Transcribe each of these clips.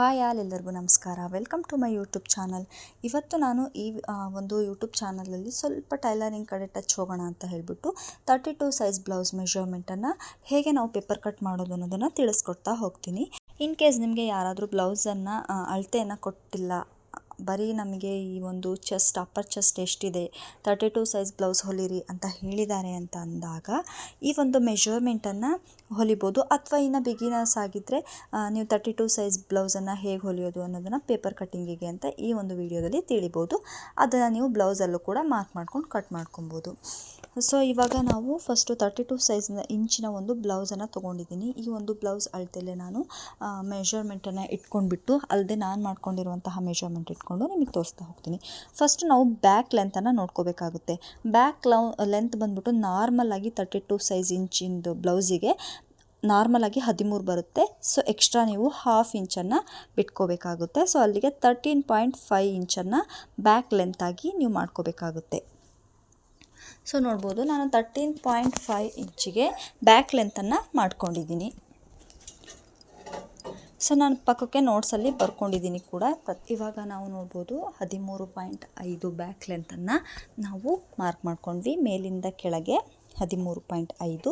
Hi all ಎಲ್ಲರಿಗೂ ನಮಸ್ಕಾರ. Welcome to my YouTube channel ಇವತ್ತು ನಾನು ಈ ಒಂದು ಯೂಟ್ಯೂಬ್ ಚಾನಲಲ್ಲಿ ಸ್ವಲ್ಪ ಟೈಲರಿಂಗ್ ಕಡೆ ಟಚ್ ಹೋಗೋಣ ಅಂತ ಹೇಳಿಬಿಟ್ಟು ತರ್ಟಿ ಟು ಸೈಜ್ ಬ್ಲೌಸ್ ಮೆಷರ್ಮೆಂಟನ್ನು ಹೇಗೆ ನಾವು ಪೇಪರ್ ಕಟ್ ಮಾಡೋದು ಅನ್ನೋದನ್ನು ತಿಳಿಸ್ಕೊಡ್ತಾ ಹೋಗ್ತೀನಿ. ಇನ್ ಕೇಸ್ ನಿಮಗೆ ಯಾರಾದರೂ ಬ್ಲೌಸನ್ನು ಅಳತೆಯನ್ನು ಕೊಟ್ಟಿಲ್ಲ, ಬರೀ ನಮಗೆ ಈ ಒಂದು ಚೆಸ್ಟ್ ಅಪ್ಪರ್ ಚೆಸ್ಟ್ ಎಷ್ಟಿದೆ ತರ್ಟಿ ಟು ಸೈಜ್ ಬ್ಲೌಸ್ ಹೊಲಿರಿ ಅಂತ ಹೇಳಿದ್ದಾರೆ ಅಂತ ಅಂದಾಗ ಈ ಒಂದು ಮೆಷರ್ಮೆಂಟನ್ನು ಹೊಲಿಬೋದು ಅಥವಾ ಇನ್ನು ಬಿಗಿನರ್ಸ್ ಆಗಿದ್ದರೆ ನೀವು ತರ್ಟಿ ಟು ಸೈಜ್ ಬ್ಲೌಸನ್ನು ಹೇಗೆ ಹೊಲಿಯೋದು ಅನ್ನೋದನ್ನು ಪೇಪರ್ ಕಟ್ಟಿಂಗಿಗೆ ಅಂತ ಈ ಒಂದು ವಿಡಿಯೋದಲ್ಲಿ ತಿಳಿಬೋದು. ಅದನ್ನು ನೀವು ಬ್ಲೌಸಲ್ಲೂ ಕೂಡ ಮಾರ್ಕ್ ಮಾಡ್ಕೊಂಡು ಕಟ್ ಮಾಡ್ಕೊಬೋದು. ಸೊ ಇವಾಗ ನಾವು ಫಸ್ಟು ತರ್ಟಿ ಟು ಸೈಜ್ನ ಇಂಚಿನ ಒಂದು ಬ್ಲೌಸನ್ನು ತೊಗೊಂಡಿದ್ದೀನಿ. ಈ ಒಂದು ಬ್ಲೌಸ್ ಅಳತೆಲೆ ನಾನು ಮೆಷರ್ಮೆಂಟನ್ನು ಇಟ್ಕೊಂಡ್ಬಿಟ್ಟು ಅಲ್ಲದೆ ನಾನು ಮಾಡ್ಕೊಂಡಿರುವಂತಹ ಮೆಷರ್ಮೆಂಟ್ ಇಟ್ಕೊಂಡು ನಿಮಗೆ ತೋರಿಸ್ತಾ ಹೋಗ್ತೀನಿ. ಫಸ್ಟ್ ನಾವು ಬ್ಯಾಕ್ ಲೆಂತನ್ನು ನೋಡ್ಕೋಬೇಕಾಗುತ್ತೆ. ಬ್ಯಾಕ್ ಲೆಂತ್ ಬಂದ್ಬಿಟ್ಟು ನಾರ್ಮಲ್ ಆಗಿ ತರ್ಟಿ ಟು ಸೈಜ್ ಇಂಚಿಂದು ಬ್ಲೌಸಿಗೆ ನಾರ್ಮಲ್ ಆಗಿ ಹದಿಮೂರು ಬರುತ್ತೆ. ಸೊ ಎಕ್ಸ್ಟ್ರಾ ನೀವು ಹಾಫ್ ಇಂಚನ್ನು ಬಿಟ್ಕೋಬೇಕಾಗುತ್ತೆ. ಸೊ ಅಲ್ಲಿಗೆ ತರ್ಟೀನ್ ಪಾಯಿಂಟ್ ಫೈವ್ ಇಂಚನ್ನು ಬ್ಯಾಕ್ ಲೆಂತಾಗಿ ನೀವು ಮಾಡ್ಕೋಬೇಕಾಗುತ್ತೆ. ಸೊ ನೋಡ್ಬೋದು ನಾನು ತರ್ಟೀನ್ ಪಾಯಿಂಟ್ ಫೈ ಇಂಚಿಗೆ ಬ್ಯಾಕ್ ಲೆಂತನ್ನು ಮಾಡ್ಕೊಂಡಿದ್ದೀನಿ. ಸೊ ನಾನು ಪಕ್ಕಕ್ಕೆ ನೋಟ್ಸಲ್ಲಿ ಬರ್ಕೊಂಡಿದ್ದೀನಿ ಕೂಡ. ಇವಾಗ ನಾವು ನೋಡ್ಬೋದು ಹದಿಮೂರು ಪಾಯಿಂಟ್ ಐದು ಬ್ಯಾಕ್ ಲೆಂತನ್ನು ನಾವು ಮಾರ್ಕ್ ಮಾಡ್ಕೊಂಡ್ವಿ ಮೇಲಿಂದ ಕೆಳಗೆ. ಹದಿಮೂರು ಪಾಯಿಂಟ್ ಐದು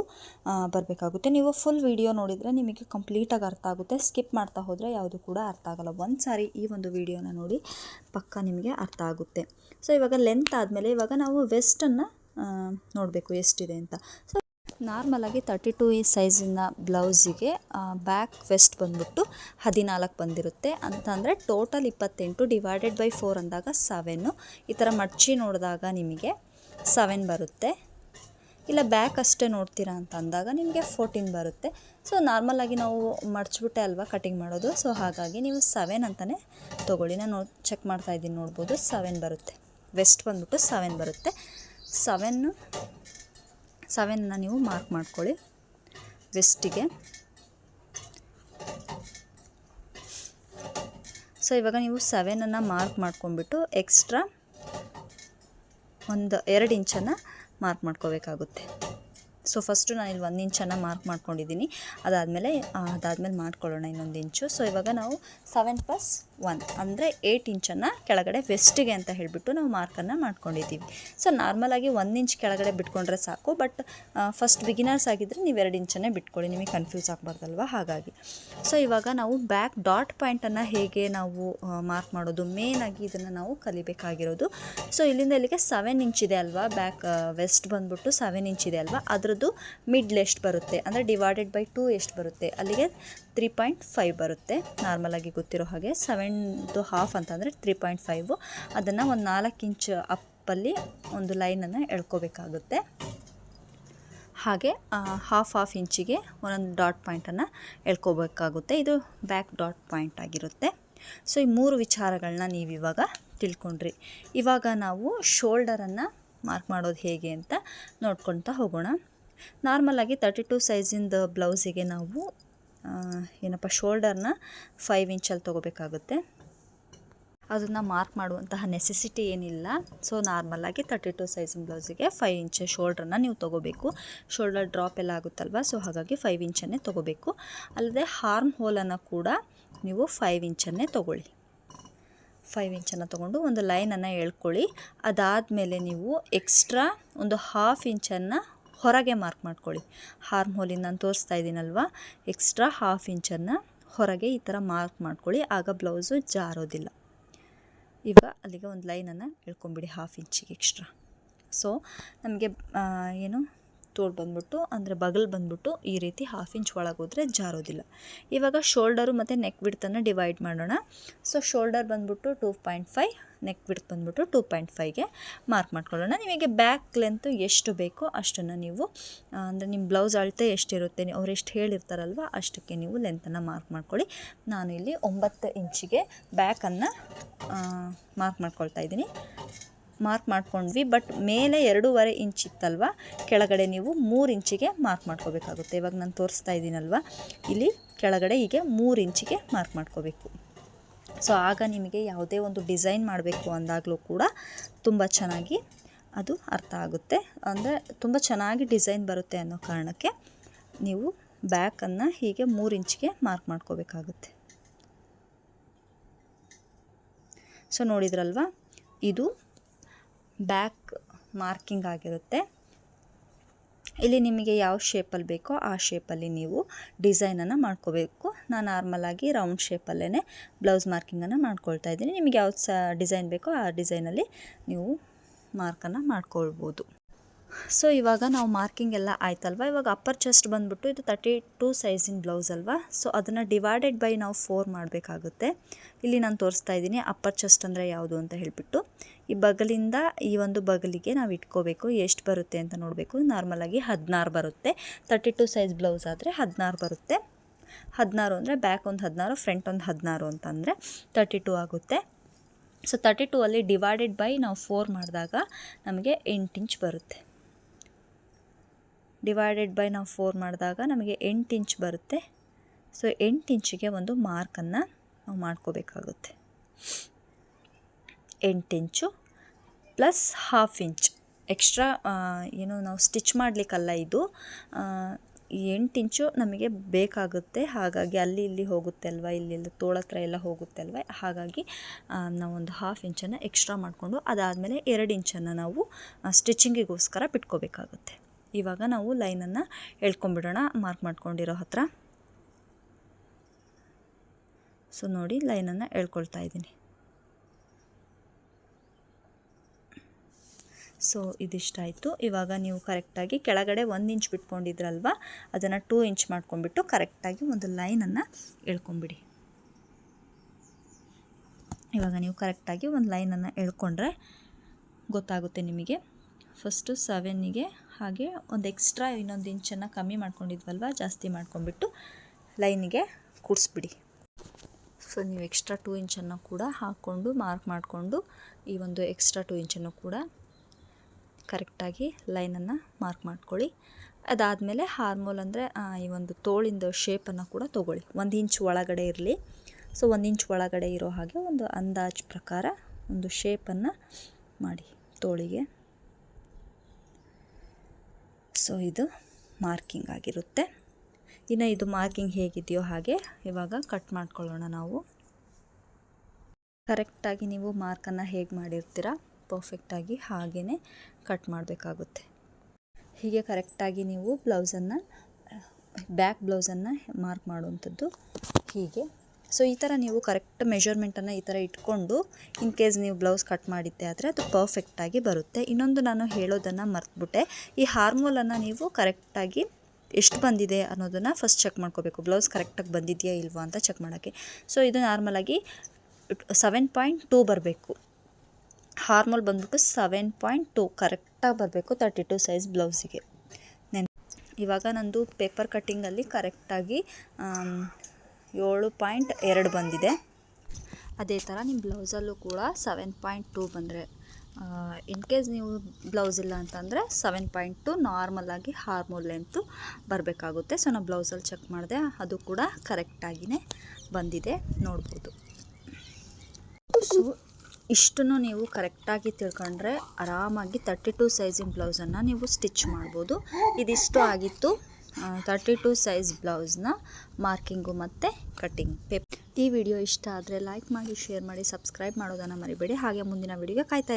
ಬರಬೇಕಾಗುತ್ತೆ. ನೀವು ಫುಲ್ ವಿಡಿಯೋ ನೋಡಿದರೆ ನಿಮಗೆ ಕಂಪ್ಲೀಟಾಗಿ ಅರ್ಥ ಆಗುತ್ತೆ. ಸ್ಕಿಪ್ ಮಾಡ್ತಾ ಹೋದರೆ ಯಾವುದು ಕೂಡ ಅರ್ಥ ಆಗಲ್ಲ. ಒಂದು ಸಾರಿ ಈ ಒಂದು ವಿಡಿಯೋನ ನೋಡಿ ಪಕ್ಕ ನಿಮಗೆ ಅರ್ಥ ಆಗುತ್ತೆ. ಸೊ ಇವಾಗ ಲೆಂತ್ ಆದಮೇಲೆ ಇವಾಗ ನಾವು ವೆಸ್ಟನ್ನು ನೋಡಬೇಕು ಎಷ್ಟಿದೆ ಅಂತ. ಸೊ ನಾರ್ಮಲಾಗಿ ತರ್ಟಿ ಟು ಈ ಸೈಜಿನ ಬ್ಲೌಸಿಗೆ ಬ್ಯಾಕ್ ವೆಸ್ಟ್ ಬಂದ್ಬಿಟ್ಟು ಹದಿನಾಲ್ಕು ಬಂದಿರುತ್ತೆ. ಅಂತಂದರೆ ಟೋಟಲ್ ಇಪ್ಪತ್ತೆಂಟು ಡಿವೈಡೆಡ್ ಬೈ ಫೋರ್ ಅಂದಾಗ ಸೆವೆನ್ನು ಈ ಥರ ಮಡ್ಚಿ ನೋಡಿದಾಗ ನಿಮಗೆ ಸೆವೆನ್ ಬರುತ್ತೆ. ಇಲ್ಲ ಬ್ಯಾಕ್ ಅಷ್ಟೇ ನೋಡ್ತೀರಾ ಅಂತ ಅಂದಾಗ ನಿಮಗೆ ಫೋರ್ಟೀನ್ ಬರುತ್ತೆ. ಸೊ ನಾರ್ಮಲಾಗಿ ನಾವು ಮಡ್ಚ್ಬಿಟ್ಟೆ ಅಲ್ವಾ ಕಟಿಂಗ್ ಮಾಡೋದು. ಸೊ ಹಾಗಾಗಿ ನೀವು ಸೆವೆನ್ ಅಂತಲೇ ತೊಗೊಳ್ಳಿ. ನಾನು ಚೆಕ್ ಮಾಡ್ತಾ ಇದ್ದೀನಿ, ನೋಡ್ಬೋದು. ಸೆವೆನ್ ಬರುತ್ತೆ. ವೆಸ್ಟ್ ಬಂದ್ಬಿಟ್ಟು ಸೆವೆನ್ ಬರುತ್ತೆ. ಸೆವೆನ್ನು ಸೆವೆನ್ನ ನೀವು ಮಾರ್ಕ್ ಮಾಡ್ಕೊಳ್ಳಿ. ವೆಸ್ಟಿಗೆ ಸೊ ಇವಾಗ ನೀವು ಸೆವೆನನ್ನು ಮಾರ್ಕ್ ಮಾಡ್ಕೊಂಡ್ಬಿಟ್ಟು ಎಕ್ಸ್ಟ್ರಾ ಒಂದು ಎರಡು ಇಂಚನ್ನು ಮಾರ್ಕ್ ಮಾಡ್ಕೋಬೇಕಾಗುತ್ತೆ. ಸೊ ಫಸ್ಟು ನಾನು ಇಲ್ಲಿ ಒಂದು ಇಂಚನ್ನು ಮಾರ್ಕ್ ಮಾಡ್ಕೊಂಡಿದ್ದೀನಿ. ಅದಾದಮೇಲೆ ಅದಾದಮೇಲೆ ಮಾಡ್ಕೊಳ್ಳೋಣ ಇನ್ನೊಂದು ಇಂಚು. ಸೊ ಇವಾಗ ನಾವು ಸೆವೆನ್ ಪ್ಲಸ್ ಒನ್ ಅಂದರೆ ಏಯ್ಟ್ ಇಂಚನ್ನು ಕೆಳಗಡೆ ವೆಸ್ಟಿಗೆ ಅಂತ ಹೇಳಿಬಿಟ್ಟು ನಾವು ಮಾರ್ಕನ್ನು ಮಾಡ್ಕೊಂಡಿದ್ದೀವಿ. ಸೊ ನಾರ್ಮಲಾಗಿ ಒಂದು ಇಂಚ್ ಕೆಳಗಡೆ ಬಿಟ್ಕೊಂಡ್ರೆ ಸಾಕು ಬಟ್ ಫಸ್ಟ್ ಬಿಗಿನರ್ಸ್ ಆಗಿದ್ದರೆ ನೀವು ಎರಡು ಇಂಚನ್ನೇ ಬಿಟ್ಕೊಳ್ಳಿ, ನಿಮಗೆ ಕನ್ಫ್ಯೂಸ್ ಆಗಬಾರ್ದಲ್ವ? ಹಾಗಾಗಿ. ಸೊ ಇವಾಗ ನಾವು ಬ್ಯಾಕ್ ಡಾಟ್ ಪಾಯಿಂಟನ್ನು ಹೇಗೆ ನಾವು ಮಾರ್ಕ್ ಮಾಡೋದು? ಮೇನಾಗಿ ಇದನ್ನು ನಾವು ಕಲಿಬೇಕಾಗಿರೋದು. ಸೊ ಇಲ್ಲಿಂದ ಇಲ್ಲಿಗೆ ಸೆವೆನ್ ಇಂಚ್ ಇದೆ ಅಲ್ವಾ? ಬ್ಯಾಕ್ ವೆಸ್ಟ್ ಬಂದ್ಬಿಟ್ಟು ಸೆವೆನ್ ಇಂಚ್ ಇದೆ ಅಲ್ವಾ? ಅದರದ್ದು ಮಿಡ್ಲ್ ಎಷ್ಟು ಬರುತ್ತೆ? ಅಂದರೆ ಡಿವೈಡೆಡ್ ಬೈ ಟೂ ಎಷ್ಟು ಬರುತ್ತೆ? ಅಲ್ಲಿಗೆ ತ್ರೀ ಪಾಯಿಂಟ್ ಫೈವ್ ಬರುತ್ತೆ. ನಾರ್ಮಲಾಗಿ ಗೊತ್ತಿರೋ ಹಾಗೆ ಸೆವೆನ್ದು ಹಾಫ್ ಅಂತಂದರೆ ತ್ರೀ ಪಾಯಿಂಟ್ ಫೈವು ಅದನ್ನು ಒಂದು ನಾಲ್ಕು ಇಂಚ್ ಅಪ್ಪಲ್ಲಿ ಒಂದು ಲೈನನ್ನು ಎಳ್ಕೋಬೇಕಾಗುತ್ತೆ. ಹಾಗೆ ಹಾಫ್ ಹಾಫ್ ಇಂಚಿಗೆ ಒಂದೊಂದು ಡಾಟ್ ಪಾಯಿಂಟನ್ನು ಎಳ್ಕೋಬೇಕಾಗುತ್ತೆ. ಇದು ಬ್ಯಾಕ್ ಡಾಟ್ ಪಾಯಿಂಟ್ ಆಗಿರುತ್ತೆ. ಸೊ ಈ ಮೂರು ವಿಚಾರಗಳನ್ನ ನೀವು ಇವಾಗ ತಿಳ್ಕೊಂಡ್ರಿ. ಇವಾಗ ನಾವು ಶೋಲ್ಡರನ್ನು ಮಾರ್ಕ್ ಮಾಡೋದು ಹೇಗೆ ಅಂತ ನೋಡ್ಕೊಳ್ತಾ ಹೋಗೋಣ. ನಾರ್ಮಲಾಗಿ ತರ್ಟಿ ಟು ಸೈಜಿಂದ ಬ್ಲೌಸಿಗೆ ನಾವು ಏನಪ್ಪ, ಶೋಲ್ಡರ್ನ ಫೈವ್ ಇಂಚಲ್ಲಿ ತೊಗೋಬೇಕಾಗುತ್ತೆ. ಅದನ್ನು ಮಾರ್ಕ್ ಮಾಡುವಂತಹ ನೆಸೆಸಿಟಿ ಏನಿಲ್ಲ. ಸೊ ನಾರ್ಮಲಾಗಿ ತರ್ಟಿ ಟು ಸೈಜಿನ ಬ್ಲೌಸಿಗೆ ಫೈವ್ ಇಂಚ್ ಶೋಲ್ಡ್ರನ್ನ ನೀವು ತೊಗೋಬೇಕು. ಶೋಲ್ಡರ್ ಡ್ರಾಪ್ ಎಲ್ಲ ಆಗುತ್ತಲ್ವ? ಸೊ, ಹಾಗಾಗಿ ಫೈವ್ ಇಂಚನ್ನೇ ತೊಗೋಬೇಕು. ಅಲ್ಲದೆ ಹಾರ್ಮ್ ಹೋಲನ್ನು ಕೂಡ ನೀವು ಫೈವ್ ಇಂಚನ್ನೇ ತೊಗೊಳ್ಳಿ. ಫೈವ್ ಇಂಚನ್ನು ತೊಗೊಂಡು ಒಂದು ಲೈನನ್ನು ಎಳ್ಕೊಳ್ಳಿ. ಅದಾದಮೇಲೆ ನೀವು ಎಕ್ಸ್ಟ್ರಾ ಒಂದು ಹಾಫ್ ಇಂಚನ್ನು ಹೊರಗೆ ಮಾರ್ಕ್ ಮಾಡ್ಕೊಳ್ಳಿ. ಹಾರ್ಮ್ ಹೋಲಿಂದ ನಾನು ತೋರಿಸ್ತಾ ಇದ್ದೀನಲ್ವ? ಎಕ್ಸ್ಟ್ರಾ ಹಾಫ್ ಇಂಚನ್ನು ಹೊರಗೆ ಈ ಥರ ಮಾರ್ಕ್ ಮಾಡ್ಕೊಳ್ಳಿ. ಆಗ ಬ್ಲೌಸು ಜಾರೋದಿಲ್ಲ. ಈಗ ಅಲ್ಲಿಗೆ ಒಂದು ಲೈನನ್ನು ಎಳ್ಕೊಂಬಿಡಿ ಹಾಫ್ ಇಂಚಿಗೆ ಎಕ್ಸ್ಟ್ರಾ ಸೊ ನಮಗೆ ಏನು? ತೋಳು ಬಂದ್ಬಿಟ್ಟು, ಅಂದರೆ ಬಗಲ್ ಬಂದ್ಬಿಟ್ಟು ಈ ರೀತಿ ಹಾಫ್ ಇಂಚ್ ಒಳಗೆ ಹೋದರೆ ಜಾರೋದಿಲ್ಲ. ಇವಾಗ ಶೋಲ್ಡರು ಮತ್ತು ನೆಕ್ ಬಿಡ್ತನ್ನು ಡಿವೈಡ್ ಮಾಡೋಣ. ಸೊ ಶೋಲ್ಡರ್ ಬಂದ್ಬಿಟ್ಟು two point five neck width ಬಂದ್ಬಿಟ್ಟು ಟೂ ಪಾಯಿಂಟ್ ಫೈವ್ಗೆ ಮಾರ್ಕ್ ಮಾಡ್ಕೊಳ್ಳೋಣ. ನಿಮಗೆ ಬ್ಯಾಕ್ ಲೆಂತು ಎಷ್ಟು ಬೇಕೋ ಅಷ್ಟನ್ನು ನೀವು ಅಂದರೆ ನಿಮ್ಮ ಬ್ಲೌಸ್ ಅಳತೆ ಎಷ್ಟಿರುತ್ತೆ, ಅವ್ರು ಎಷ್ಟು ಹೇಳಿರ್ತಾರಲ್ವ, ಅಷ್ಟಕ್ಕೆ ನೀವು ಲೆಂತನ್ನು ಮಾರ್ಕ್ ಮಾಡ್ಕೊಳ್ಳಿ. ನಾನು ಇಲ್ಲಿ ಒಂಬತ್ತು ಇಂಚಿಗೆ ಬ್ಯಾಕನ್ನು ಮಾರ್ಕ್ ಮಾಡ್ಕೊಳ್ತಾ ಇದ್ದೀನಿ. ಮಾರ್ಕ್ ಮಾಡ್ಕೊಂಡ್ವಿ ಬಟ್ ಮೇಲೆ ಎರಡೂವರೆ ಇಂಚ್ ಇತ್ತಲ್ವ? ಕೆಳಗಡೆ ನೀವು ಮೂರು ಇಂಚಿಗೆ ಮಾರ್ಕ್ ಮಾಡ್ಕೋಬೇಕಾಗುತ್ತೆ. ಇವಾಗ ನಾನು ತೋರಿಸ್ತಾ ಇದ್ದೀನಲ್ವ? ಇಲ್ಲಿ ಕೆಳಗಡೆ ಹೀಗೆ ಮೂರು ಇಂಚಿಗೆ ಮಾರ್ಕ್ ಮಾಡ್ಕೋಬೇಕು. ಸೊ ಆಗ ನಿಮಗೆ ಯಾವುದೇ ಒಂದು ಡಿಸೈನ್ ಮಾಡಬೇಕು ಅಂದಾಗಲೂ ಕೂಡ ತುಂಬ ಚೆನ್ನಾಗಿ ಅದು ಅರ್ಥ ಆಗುತ್ತೆ. ಅಂದರೆ ತುಂಬ ಚೆನ್ನಾಗಿ ಡಿಸೈನ್ ಬರುತ್ತೆ ಅನ್ನೋ ಕಾರಣಕ್ಕೆ ನೀವು ಬ್ಯಾಕನ್ನು ಹೀಗೆ ಮೂರು ಇಂಚಿಗೆ ಮಾರ್ಕ್ ಮಾಡ್ಕೋಬೇಕಾಗುತ್ತೆ. ಸೊ ನೋಡಿದ್ರಲ್ವಾ? ಇದು ಬ್ಯಾಕ್ ಮಾರ್ಕಿಂಗ್ ಆಗಿರುತ್ತೆ. ಇಲ್ಲಿ ನಿಮಗೆ ಯಾವ ಶೇಪಲ್ಲಿ ಬೇಕೋ ಆ ಶೇಪಲ್ಲಿ ನೀವು ಡಿಸೈನನ್ನು ಮಾಡ್ಕೋಬೇಕು. ನಾನು ನಾರ್ಮಲಾಗಿ ರೌಂಡ್ ಶೇಪಲ್ಲೇ ಬ್ಲೌಸ್ ಮಾರ್ಕಿಂಗನ್ನು ಮಾಡ್ಕೊಳ್ತಾ ಇದ್ದೀನಿ. ನಿಮಗೆ ಯಾವ್ದು ಸ ಡಿಸೈನ್ ಬೇಕೋ ಆ ಡಿಸೈನಲ್ಲಿ ನೀವು ಮಾರ್ಕನ್ನು ಮಾಡ್ಕೊಳ್ಬೋದು. ಸೊ ಇವಾಗ ನಾವು ಮಾರ್ಕಿಂಗ್ ಎಲ್ಲ ಆಯ್ತಲ್ವ? ಇವಾಗ ಅಪ್ಪರ್ ಚೆಸ್ಟ್ ಬಂದುಬಿಟ್ಟು ಇದು ತರ್ಟಿ ಟೂ ಸೈಜಿನ ಬ್ಲೌಸ್ ಅಲ್ವಾ? ಸೊ ಅದನ್ನು ಡಿವೈಡೆಡ್ ಬೈ ನಾವು ಫೋರ್ ಮಾಡಬೇಕಾಗುತ್ತೆ. ಇಲ್ಲಿ ನಾನು ತೋರಿಸ್ತಾ ಇದ್ದೀನಿ ಅಪ್ಪರ್ ಚೆಸ್ಟ್ ಅಂದರೆ ಯಾವುದು ಅಂತ ಹೇಳಿಬಿಟ್ಟು. ಈ ಬಗಲಿಂದ ಈ ಒಂದು ಬಗಲಿಗೆ ನಾವು ಇಟ್ಕೋಬೇಕು. ಎಷ್ಟು ಬರುತ್ತೆ ಅಂತ ನೋಡಬೇಕು. ನಾರ್ಮಲಾಗಿ ಹದಿನಾರು ಬರುತ್ತೆ. ತರ್ಟಿ ಟೂ ಸೈಜ್ ಬ್ಲೌಸ್ ಆದರೆ ಹದಿನಾರು ಬರುತ್ತೆ. ಹದಿನಾರು ಅಂದರೆ ಬ್ಯಾಕ್ ಒಂದು ಹದಿನಾರು ಫ್ರಂಟ್ ಒಂದು ಹದಿನಾರು ಅಂತಂದರೆ ತರ್ಟಿ ಟೂ ಆಗುತ್ತೆ. ಸೊ ತರ್ಟಿ ಟೂ ಅಲ್ಲಿ ಡಿವೈಡೆಡ್ ಬೈ ನಾವು ಫೋರ್ ಮಾಡಿದಾಗ ನಮಗೆ ಎಂಟು ಇಂಚ್ ಬರುತ್ತೆ. ಡಿವೈಡೆಡ್ ಬೈ ನಾವು ಫೋರ್ ಮಾಡಿದಾಗ ನಮಗೆ ಎಂಟು ಇಂಚ್ ಬರುತ್ತೆ. ಸೊ ಎಂಟು ಇಂಚಿಗೆ ಒಂದು ಮಾರ್ಕನ್ನು ನಾವು ಮಾಡ್ಕೋಬೇಕಾಗುತ್ತೆ. ಎಂಟು inch plus half inch extra ಏನು ನಾವು ಸ್ಟಿಚ್ ಮಾಡಲಿಕ್ಕಲ್ಲ ಇದು. ಎಂಟು ಇಂಚು ನಮಗೆ ಬೇಕಾಗುತ್ತೆ. ಹಾಗಾಗಿ ಅಲ್ಲಿ ಇಲ್ಲಿ ಹೋಗುತ್ತೆ ಅಲ್ವಾ? ಇಲ್ಲಿ ಇಲ್ಲಿ ತೋಳತ್ರ ಎಲ್ಲ ಹೋಗುತ್ತೆ ಅಲ್ವಾ? ಹಾಗಾಗಿ ನಾವೊಂದು ಹಾಫ್ ಇಂಚನ್ನು ಎಕ್ಸ್ಟ್ರಾ ಮಾಡಿಕೊಂಡು ಅದಾದಮೇಲೆ ಎರಡು ಇಂಚನ್ನು ನಾವು ಸ್ಟಿಚಿಂಗಿಗೋಸ್ಕರ ಬಿಟ್ಕೋಬೇಕಾಗುತ್ತೆ. ಇವಾಗ ನಾವು ಲೈನನ್ನು ಎಳ್ಕೊಂಬಿಡೋಣ, ಮಾರ್ಕ್ ಮಾಡ್ಕೊಂಡಿರೋ ಹತ್ರ. ಸೊ ನೋಡಿ, ಲೈನನ್ನು ಎಳ್ಕೊಳ್ತಾ ಇದ್ದೀನಿ. ಸೊ ಇದಿಷ್ಟಾಯಿತು. ಇವಾಗ ನೀವು ಕರೆಕ್ಟಾಗಿ ಕೆಳಗಡೆ ಒಂದು ಇಂಚ್ ಬಿಟ್ಕೊಂಡಿದ್ರಲ್ವ, ಅದನ್ನು ಟೂ ಇಂಚ್ ಮಾಡ್ಕೊಂಡ್ಬಿಟ್ಟು ಕರೆಕ್ಟಾಗಿ ಒಂದು ಲೈನನ್ನು ಎಳ್ಕೊಂಬಿಡಿ. ಇವಾಗ ನೀವು ಕರೆಕ್ಟಾಗಿ ಒಂದು ಲೈನನ್ನು ಎಳ್ಕೊಂಡ್ರೆ ಗೊತ್ತಾಗುತ್ತೆ ನಿಮಗೆ. ಫಸ್ಟು ಸೆವೆನ್ನಿಗೆ ಹಾಗೆ ಒಂದು ಎಕ್ಸ್ಟ್ರಾ ಇನ್ನೊಂದು ಇಂಚನ್ನು ಕಮ್ಮಿ ಮಾಡ್ಕೊಂಡಿದ್ವಲ್ವ, ಜಾಸ್ತಿ ಮಾಡ್ಕೊಂಡ್ಬಿಟ್ಟು ಲೈನಿಗೆ ಕೂಡಿಸ್ಬಿಡಿ. ಸೊ ನೀವು ಎಕ್ಸ್ಟ್ರಾ ಟೂ ಇಂಚನ್ನು ಕೂಡ ಹಾಕ್ಕೊಂಡು ಮಾರ್ಕ್ ಮಾಡಿಕೊಂಡು ಈ ಒಂದು ಎಕ್ಸ್ಟ್ರಾ ಟೂ ಇಂಚನ್ನು ಕೂಡ ಕರೆಕ್ಟಾಗಿ ಲೈನನ್ನು ಮಾರ್ಕ್ ಮಾಡ್ಕೊಳ್ಳಿ. ಅದಾದಮೇಲೆ ಹಾರ್ಮೋಲ್ ಅಂದರೆ ಈ ಒಂದು ತೋಳಿಂದ ಶೇಪನ್ನು ಕೂಡ ತೊಗೊಳ್ಳಿ. ಒಂದು ಇಂಚ್ ಒಳಗಡೆ ಇರಲಿ. ಸೊ ಒಂದು ಇಂಚ್ ಒಳಗಡೆ ಇರೋ ಹಾಗೆ ಒಂದು ಅಂದಾಜು ಪ್ರಕಾರ ಒಂದು ಶೇಪನ್ನು ಮಾಡಿ ತೋಳಿಗೆ. ಸೊ ಇದು ಮಾರ್ಕಿಂಗ್ ಆಗಿರುತ್ತೆ. ಇನ್ನು ಇದು ಮಾರ್ಕಿಂಗ್ ಹೇಗಿದೆಯೋ ಹಾಗೆ ಇವಾಗ ಕಟ್ ಮಾಡ್ಕೊಳ್ಳೋಣ ನಾವು. ಕರೆಕ್ಟಾಗಿ ನೀವು ಮಾರ್ಕನ್ನು ಹೇಗೆ ಮಾಡಿರ್ತೀರ? ಪರ್ಫೆಕ್ಟಾಗಿ ಹಾಗೇ ಕಟ್ ಮಾಡಬೇಕಾಗುತ್ತೆ. ಹೀಗೆ ಕರೆಕ್ಟಾಗಿ ನೀವು ಬ್ಲೌಸನ್ನು ಬ್ಯಾಕ್ ಬ್ಲೌಸನ್ನು ಮಾರ್ಕ್ ಮಾಡುವಂಥದ್ದು ಹೀಗೆ. ಸೊ, ಈ ಥರ ನೀವು ಕರೆಕ್ಟ್ ಮೆಷರ್ಮೆಂಟನ್ನು ಈ ಥರ ಇಟ್ಕೊಂಡು ಇನ್ ಕೇಸ್ ನೀವು ಬ್ಲೌಸ್ ಕಟ್ ಮಾಡಿದ್ದೆ ಆದರೆ ಅದು ಪರ್ಫೆಕ್ಟಾಗಿ ಬರುತ್ತೆ. ಇನ್ನೊಂದು ನಾನು ಹೇಳೋದನ್ನು ಮರ್ತುಬಿಟ್ಟೆ. ಈ ಹಾರ್ಮೋಲನ್ನು ನೀವು ಕರೆಕ್ಟಾಗಿ ಎಷ್ಟು ಬಂದಿದೆ ಅನ್ನೋದನ್ನು ಫಸ್ಟ್ ಚೆಕ್ ಮಾಡ್ಕೋಬೇಕು. ಬ್ಲೌಸ್ ಕರೆಕ್ಟಾಗಿ ಬಂದಿದೆಯಾ ಇಲ್ವಾ ಅಂತ ಚೆಕ್ ಮಾಡೋಕ್ಕೆ. ಸೊ ಇದು ನಾರ್ಮಲಾಗಿ ಸೆವೆನ್ ಪಾಯಿಂಟ್ ಟೂ ಬರಬೇಕು. ಹಾರ್ಮೋಲ್ ಬಂದ್ಬಿಟ್ಟು ಸೆವೆನ್ ಪಾಯಿಂಟ್ ಟೂ ಕರೆಕ್ಟಾಗಿ ಬರಬೇಕು ತರ್ಟಿ ಟು ಸೈಜ್ ಬ್ಲೌಸಿಗೆ ನೆನ್ ಇವಾಗ ನಂದು ಪೇಪರ್ ಕಟ್ಟಿಂಗಲ್ಲಿ ಕರೆಕ್ಟಾಗಿ ಏಳು ಪಾಯಿಂಟ್ ಎರಡು ಬಂದಿದೆ. ಅದೇ ಥರ ನಿಮ್ಮ ಬ್ಲೌಸಲ್ಲೂ ಕೂಡ ಸೆವೆನ್ ಪಾಯಿಂಟ್ ಟೂ ಬಂದರೆ ಇನ್ ಕೇಸ್ ನೀವು ಬ್ಲೌಸ್ ಇಲ್ಲ ಅಂತಂದರೆ ಸೆವೆನ್ ಪಾಯಿಂಟ್ ಟು ನಾರ್ಮಲಾಗಿ ಹಾರ್ಮೋಲ್ ಲೆಂತು ಬರಬೇಕಾಗುತ್ತೆ. ಸೊ ನಾನು ಬ್ಲೌಸಲ್ಲಿ ಚೆಕ್ ಮಾಡಿದೆ, ಅದು ಕೂಡ ಕರೆಕ್ಟಾಗಿಯೇ ಬಂದಿದೆ, ನೋಡ್ಬೋದು. ಸೊ ಇಷ್ಟನ್ನು ನೀವು ಕರೆಕ್ಟಾಗಿ ತಿಳ್ಕೊಂಡ್ರೆ ಆರಾಮಾಗಿ ತರ್ಟಿ ಟು ಸೈಜಿನ ಬ್ಲೌಸನ್ನು ನೀವು ಸ್ಟಿಚ್ ಮಾಡ್ಬೋದು. ಇದಿಷ್ಟು ಆಗಿತ್ತು. ತರ್ಟಿ ಟು ಸೈಜ್ ಬ್ಲೌಸ್ನ ಮಾರ್ಕಿಂಗು ಮತ್ತು ಕಟ್ಟಿಂಗ್ ಪೇಪ್ ಈ ವಿಡಿಯೋ ಇಷ್ಟ ಆದರೆ ಲೈಕ್ ಮಾಡಿ ಶೇರ್ ಮಾಡಿ ಸಬ್ಸ್ಕ್ರೈಬ್ ಮಾಡೋದನ್ನು ಮರಿಬೇಡಿ. ಹಾಗೆ ಮುಂದಿನ ವಿಡಿಯೋಗೆ ಕಾಯ್ತಾ